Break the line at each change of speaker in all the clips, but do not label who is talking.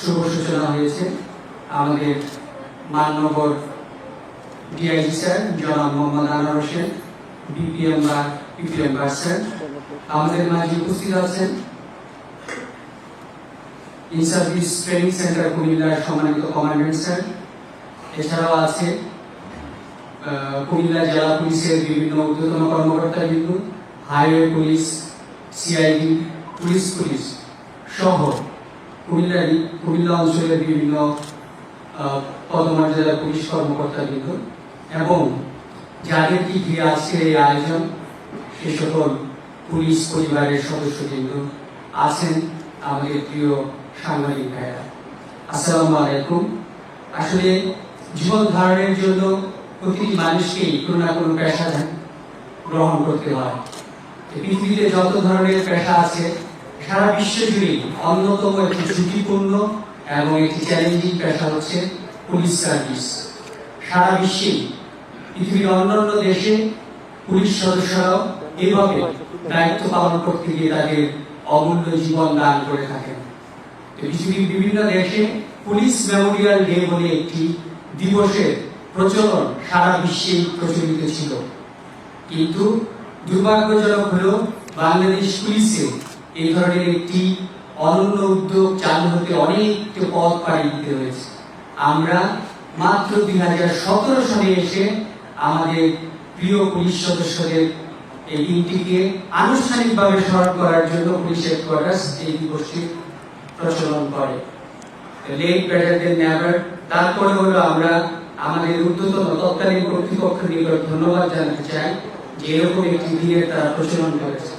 শুভ সূচনা হয়েছে। আমাদের মাননগর ডিআইজি স্যার, জনাব মোহাম্মদ আনোয়ার হোসেন বিপিএম বা বা স্যার। আমাদের মাঝে উপস্থিত আছেন ইন সার্ভিস ট্রেনিং সেন্টার কুমিল্লার সম্মানিত কমান্ডেন্ট স্যার। এছাড়াও আছে কুমিল্লা জেলা পুলিশের বিভিন্ন ঊর্ধ্বতন কর্মকর্তা highway police, CID, police police. সহ কুমিল্লার কুমিল্লা অঞ্চলের বিভিন্ন আহ, পদমর্যাদার পুলিশ কর্মকর্তা বিন্দু এবং যাদের কি ঘিরে আজকের এই আয়োজন সে সকল পুলিশ পরিবারের সদস্য বিন্দু আছেন আমাদের প্রিয় সাংবাদিক ভাইরা আসসালামু আলাইকুম। আসলে জীবন ধারণের জন্য প্রতিটি মানুষকেই কোনো না কোনো পেশা গ্রহণ করতে হয়। পৃথিবীতে যত ধরনের পেশা আছে সারা বিশ্ব জুড়ে অন্যতম একটি ঝুঁকিপূর্ণ এবং একটি চ্যালেঞ্জিং পেশা হচ্ছে পুলিশ সার্ভিস সারা বিশ্বে, পৃথিবীর অন্যান্য দেশে পুলিশ সদস্যরাও এভাবে দায়িত্ব পালন করতে গিয়ে তাদের অমূল্য জীবন দান করে থাকেন। পৃথিবীর বিভিন্ন দেশে পুলিশ মেমোরিয়াল ডে বলে একটি দিবসের প্রচলন সারা বিশ্বে প্রচলিত ছিল। কিন্তু দুর্ভাগ্যজনক হলো বাংলাদেশ পুলিশে এই ধরনের একটি অনন্য উদ্যোগ চালু হতে অনেকটা পথ পাড়ি দিতে হয়েছে। আমরা মাত্র দুই হাজার সতেরো সালে এসে আমাদের প্রিয় পুলিশ সদস্যদের এই দিনটিকে আনুষ্ঠানিকভাবে স্মরণ করার জন্য পুলিশ হেডকোয়ার্টার্স এই দিবসটি প্রচলন করে। লেট বেটার দেন তারপরে হলো আমরা আমাদের ঊর্ধ্বতন তৎকালীন কর্তৃপক্ষের নিকট ধন্যবাদ জানাতে চাই যে এরকম একটি দিনের তারা প্রচলন করেছে।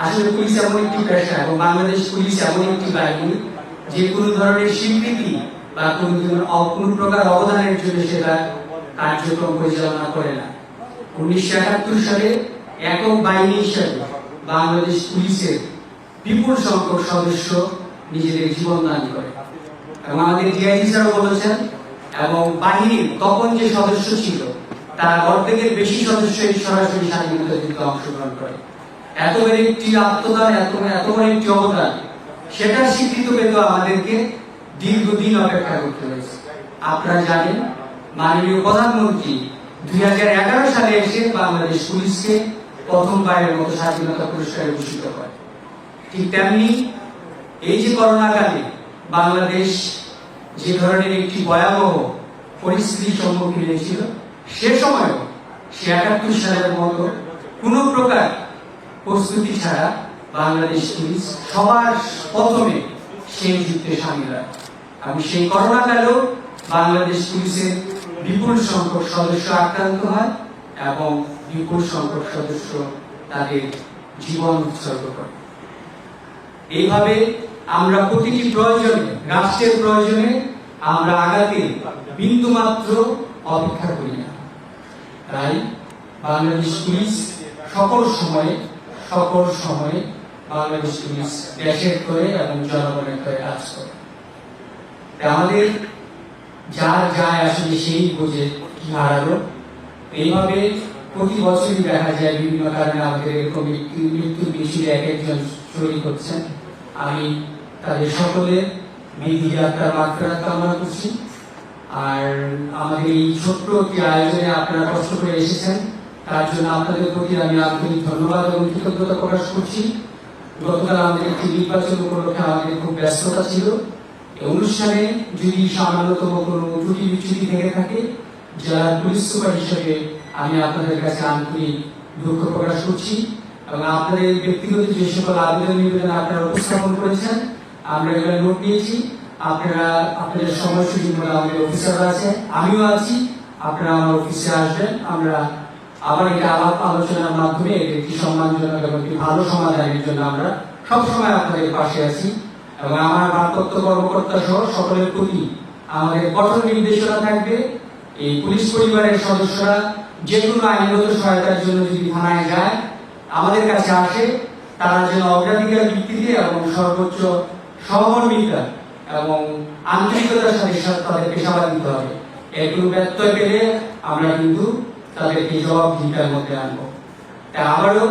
আসলে পুলিশ এমন একটি পেশা এবং বাংলাদেশ পুলিশ এমন একটি বাহিনী যে কোনো ধরনের স্বীকৃতি বা কোনো কোনো প্রকার অবদানের জন্য সেটা কার্যক্রম পরিচালনা করে না। উনিশশো একাত্তর সালে একক বাহিনী হিসাবে বাংলাদেশ পুলিশের বিপুল সংখ্যক সদস্য নিজেদের জীবন দান করে। এবং আমাদের ডিআইজি স্যারও বলেছেন, এবং বাহিনীর তখন যে সদস্য ছিল, তার অর্ধেকের বেশি সদস্য এই সরাসরি স্বাধীনতা যুদ্ধে অংশগ্রহণ করে। এত একটি আত্মদান এত এত বড় একটি অবদান সেটা স্বীকৃত পেতে আমাদেরকে দীর্ঘদিন অপেক্ষা করতে হয়েছে। আপনারা জানেন, মাননীয় প্রধানমন্ত্রী দুই হাজার এগারো সালে এসে বাংলাদেশ পুলিশকে প্রথমবারের মতো স্বাধীনতা পুরস্কারে ভূষিত করে ঠিক তেমনি এই যে করোনাকালে বাংলাদেশ যে ধরনের একটি ভয়াবহ পরিস্থিতির সম্মুখীন হয়েছিল, সে সময়ও সে একাত্তর সালের মতো কোনো প্রকার প্রস্তুতি ছাড়া বাংলাদেশ পুলিশ সবার প্রথমে সেই যুদ্ধে সামিল হয়। এবং সেই করোনাকালেও বাংলাদেশ পুলিশের বিপুল সংখ্যক সদস্য আক্রান্ত হয় এবং বিপুল সংখ্যক সদস্য তাদের জীবন উৎসর্গ করে। এইভাবে আমরা প্রতিটি প্রয়োজনে, রাষ্ট্রের প্রয়োজনে আমরা আগাতে বিন্দু মাত্র অপেক্ষা করি না। তাই বাংলাদেশ পুলিশ সকল সময়ে সকল সময়ে বাংলাদেশ পুলিশ দেশের করে এবং জনগণের করে কাজ করে। আমাদের যার যায় আসলে সেই বোঝে কি হারালো। এইভাবে প্রতি বছরই দেখা যায় বিভিন্ন কারণে আমাদের এরকম মৃত্যু- পিছিয়ে এক একজন শরীর হচ্ছেন আমি তাদের সকলের বিধি যাত্রার মাত্রা কামনা করছি। আর আমাদের এই ছোট্ট একটি আয়োজনে আপনারা কষ্ট করে এসেছেন। তার জন্য আপনাদের প্রতি আমি আন্তরিক ধন্যবাদ এবং কৃতজ্ঞতা প্রকাশ করছি। গতকাল আমাদের একটি নির্বাচন উপলক্ষে আমাদের খুব ব্যস্ততা ছিল। অনুষ্ঠানে যদি সামান্যতম কোনো ত্রুটি বিচ্যুতি থেকে থাকে, যারা পুলিশ সুপার হিসেবে আমি আপনাদের কাছে আন্তরিক দুঃখ প্রকাশ করছি এবং আপনাদের ব্যক্তিগত যে সকল আবেদন নিবেদন আপনারা উপস্থাপন করেছেন, আমরা এগুলো নোট নিয়েছি। আপনারা, আপনাদের সময় সুযোগ মতো আমাদের অফিসাররা আছে, আমিও আছি। আপনারা আমার অফিসে আসবেন, আমরা আবার এটা আলাপ আলোচনার মাধ্যমে এর একটি সম্মানজনক এবং একটি ভালো সমাধানের জন্য আমরা সবসময় আপনাদের পাশে আছি। এবং আমার ভারপ্রাপ্ত কর্মকর্তা সহ সকলের প্রতি আমাদের কঠোর নির্দেশনা থাকবে। এই পুলিশ পরিবারের সদস্যরা যে কোনো আইনগত সহায়তার জন্য যদি থানায় যায়, আমাদের কাছে আসে, তারা যেন অগ্রাধিকার ভিত্তিতে এবং সর্বোচ্চ সহমর্মিতা এবং আন্তরিকতার সাথে তাদের পেশাবাদ দিতে হবে। এগুলো ব্যত্যয় পেলে আমরা কিন্তু তাদেরকে জবাবদিহিতার মধ্যে আনব। তাই আবারও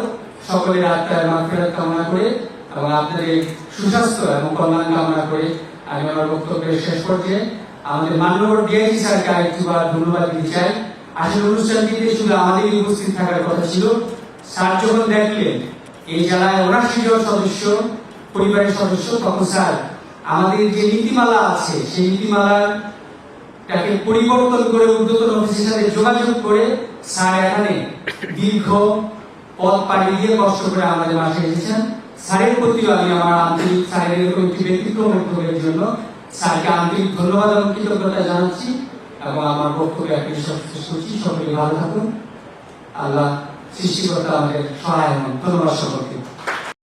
সকলের আত্মার মাত্রা কামনা করে এবং আপনাদের সুস্বাস্থ্য এবং কল্যাণ কামনা করে আমি আমার বক্তব্যের শেষ পর্যায়ে আমাদের মাননীয় ডিআইজি স্যারকে আরেকটিবার ধন্যবাদ দিতে চাই। আসলে অনুষ্ঠানটিতে শুধু আমাদেরই উপস্থিত থাকার কথা ছিল। স্যার যখন দেখলেন এই জেলায় জন সদস্য, পরিবারের সদস্য, তখন স্যার, আমাদের যে নীতিমালা আছে, সেই নীতিমালার তাকে পরিবর্তন করে উদ্যোতন অফিসের সাথে যোগাযোগ করে, স্যার, এখানে দীর্ঘ পথ পাড়ি দিয়ে কষ্ট করে আমাদের মাসে এসেছেন। স্যারের প্রতিও আমি আমার আন্তরিক, স্যারের এরকম একটি ব্যক্তিত্ব বক্তব্যের জন্য স্যারকে আন্তরিক ধন্যবাদ এবং কৃতজ্ঞতা জানাচ্ছি এবং আমার বক্তব্য একটি করছি সকলে ভালো থাকুন। আল্লাহ সৃষ্টিকর্তা আমাদের সহায় ধন্যবাদ সকলকে।